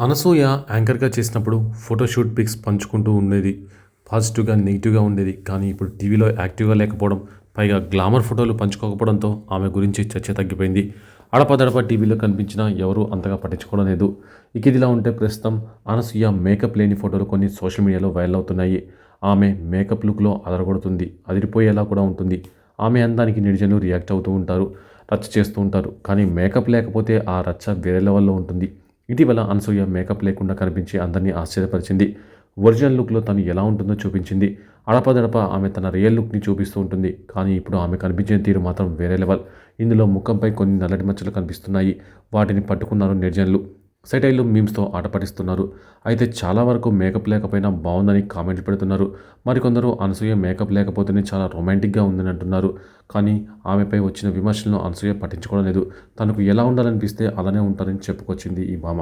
అనసూయ యాంకర్గా చేసినప్పుడు photoshoot pics పంచుకుంటూ ఉండేది. పాజిటివ్గా నెగిటివ్గా ఉండేది. కానీ ఇప్పుడు టీవీలో యాక్టివ్గా లేకపోవడం పైగా గ్లామర్ ఫోటోలు పంచుకోకపోవడంతో ఆమె గురించి చర్చ తగ్గిపోయింది. అడపదడప టీవీలో కనిపించినా ఎవరూ అంతగా పట్టించుకోవడం లేదు. ఇక ఇదిలా ఉంటే ప్రస్తుతం అనసూయ మేకప్ లేని ఫోటోలు కొన్ని సోషల్ మీడియాలో వైరల్ అవుతున్నాయి. ఆమె మేకప్ లుక్లో అదరగొడుతుంది. అదిరిపోయేలా కూడా ఉంటుంది. ఆమె అందానికి నిడిజనులు రియాక్ట్ అవుతూ ఉంటారు రచ్చ చేస్తూ ఉంటారు. కానీ మేకప్ లేకపోతే ఆ రచ్చ వేరే లెవెల్లో ఉంటుంది. ఇటీవల అనసూయ మేకప్ లేకుండా కనిపించి అందరినీ ఆశ్చర్యపరిచింది. ఒరిజినల్ లుక్లో తను ఎలా ఉంటుందో చూపించింది. అడపదడప ఆమె తన రియల్ లుక్ని చూపిస్తూ ఉంటుంది. కానీ ఇప్పుడు ఆమె కనిపించిన తీరు మాత్రం వేరే లెవెల్. ఇందులో ముఖంపై కొన్ని నల్లటి మచ్చలు కనిపిస్తున్నాయి. వాటిని పట్టుకున్నారు నిర్జనులు. సెటైల్లు మీమ్స్తో ఆటపటిస్తున్నారు అయితే చాలా వరకు మేకప్ లేకపోయినా బాగుందని కామెంట్లు పెడుతున్నారు. మరికొందరు అనసూయ మేకప్ లేకపోతేనే చాలా రొమాంటిక్గా ఉందని అంటున్నారు కానీ ఆమెపై వచ్చిన విమర్శలను అనసూయ పట్టించుకోవడం లేదు. తనకు ఎలా ఉండాలనిపిస్తే అలానే ఉంటారని చెప్పుకొచ్చింది ఈ భామ.